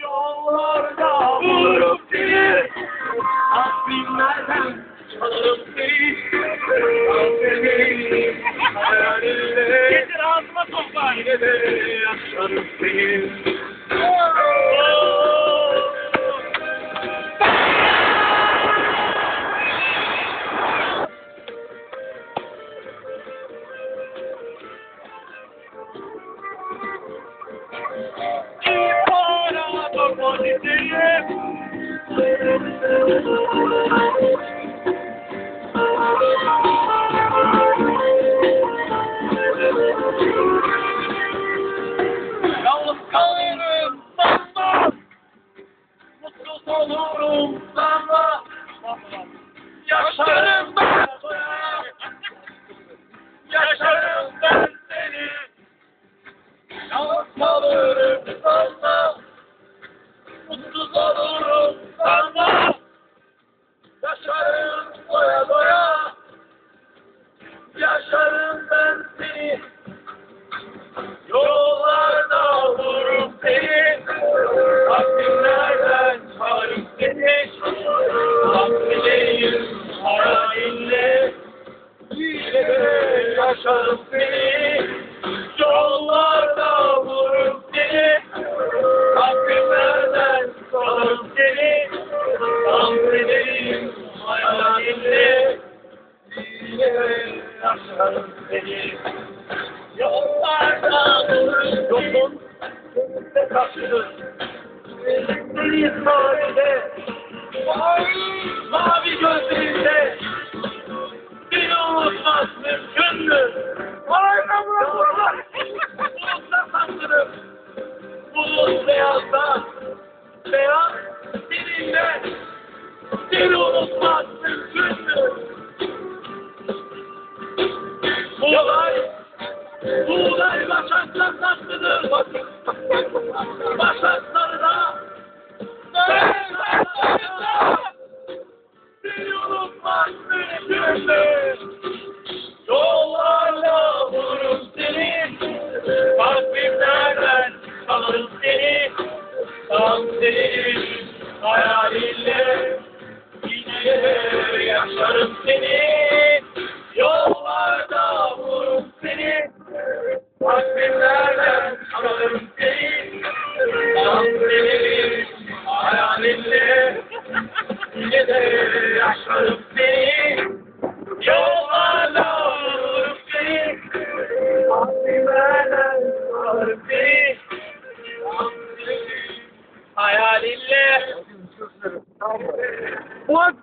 Yollarda bulurum seni Asbinlerden çalarım seni Affederim hayalinde Getir ağzıma sokar Yine de yaşarım seni Polisiye Yalnız Yaşarım ben Yaşarım ben seni. Yalnız kalırım Yaşarım doya doya. Yaşarım ben seni. Yollarda bulurum seni. Takvimlerden çağırıp seni. Takvileyim hayalinle Yine de yaşarım seni de yaşarım seni Yollarda yolun önünde taşıdır. Deniz sahilde, mavi, mavi gözlerinde bir unutmaz mümkündür. Aynen Bulutlar saçlarım, bulut beyazda, Buğday başaklar saklıdır. Başaklarına bir unutmak mümkündür. Yollarla bulurum seni. Takvimlerden çalarım seni. Tam senin hayalinle yine yaşarım seni. Yine de yaşarım seni. Yollarla bulurum seni. Takvimlerden çalarım seni. Hayalinle bitmez.